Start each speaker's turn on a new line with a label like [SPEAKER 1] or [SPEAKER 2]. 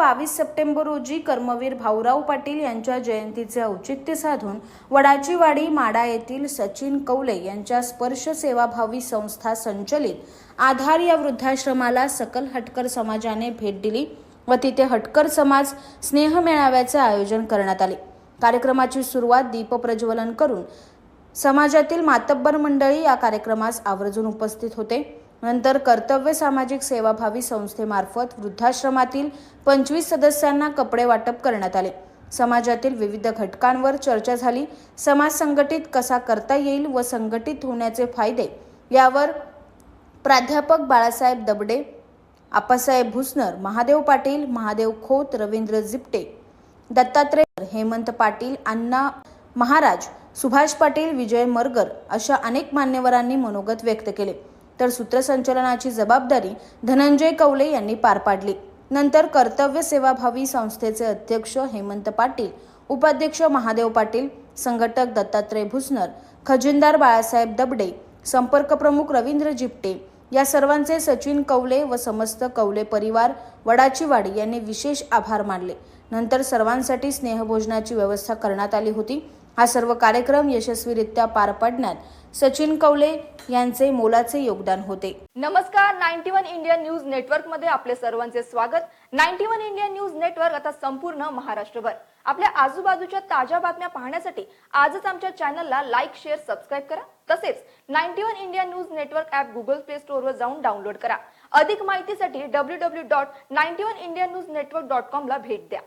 [SPEAKER 1] बावीस सप्टेंबर रोजी कर्मवीर भाऊराव पाटील यांच्या जयंतीचे औचित्य साधून वडाचीवाडी माडा येथील सचिन कौले यांच्या स्पर्श सेवाभावी संस्था संचलित आधार या वृद्धाश्रमाला सकल हटकर समाजाने भेट दिली व तिथे हटकर समाज स्नेह मेळाव्याचे आयोजन करण्यात आले. कार्यक्रमाची सुरुवात दीपप्रज्वलन करून समाजातील मातब्बर मंडळी या कार्यक्रमास आवर्जून उपस्थित होते. नंतर कर्तव्य सामाजिक सेवाभावी संस्थेमार्फत वृद्धाश्रमातील पंचवीस सदस्यांना कपडे वाटप करण्यात आले. समाजातील विविध घटकांवर चर्चा झाली. समाज संघटित कसा करता येईल व संघटित होण्याचे फायदे यावर प्राध्यापक बाळासाहेब दबडे आप्पासाहेब भुसनर महादेव पाटील महादेव खोत रवींद्र जिपटे दत्तात्रय हेमंत पाटील अण्णा महाराज सुभाष पाटील विजय मरगर अशा अनेक मान्यवरांनी मनोगत व्यक्त केले. तर सूत्रसंचलनाची जबाबदारी धनंजय कवले यांनी पार पाडली. नंतर कर्तव्य सेवाभावी संस्थेचे अध्यक्ष हेमंत पाटील उपाध्यक्ष महादेव पाटील संघटक दत्तात्रय भुसनर खजिनदार बाळासाहेब दबडे संपर्क प्रमुख रवींद्र जिपटे या सर्वांचे सचिन कवले व समस्त कवले परिवार वडाची वाडी यांनी विशेष आभार मानले. नंतर सर्वांसाठी स्नेहभोजनाची व्यवस्था करण्यात आली होती. हा सर्व कार्यक्रम यशस्वीरित्या पार पाडण्यात सचिन कवले यांचे मोलाचे योगदान होते.
[SPEAKER 2] नमस्कार नाईन्टी वन इंडिया न्यूज नेटवर्कमध्ये आपले सर्वांचे स्वागत. Ninety one India news network आता संपूर्ण महाराष्ट्रभर. आपल्या आजूबाजूच्या ताज्या बातम्या पाहण्यासाठी आजच आमच्या चॅनलला लाईक शेअर सबस्क्राईब करा. तसेच ninety one India news network app Google play स्टोअरवर जाऊन डाउनलोड करा. अधिक माहितीसाठी W W dot ninety one India news network dot com ला भेट द्या.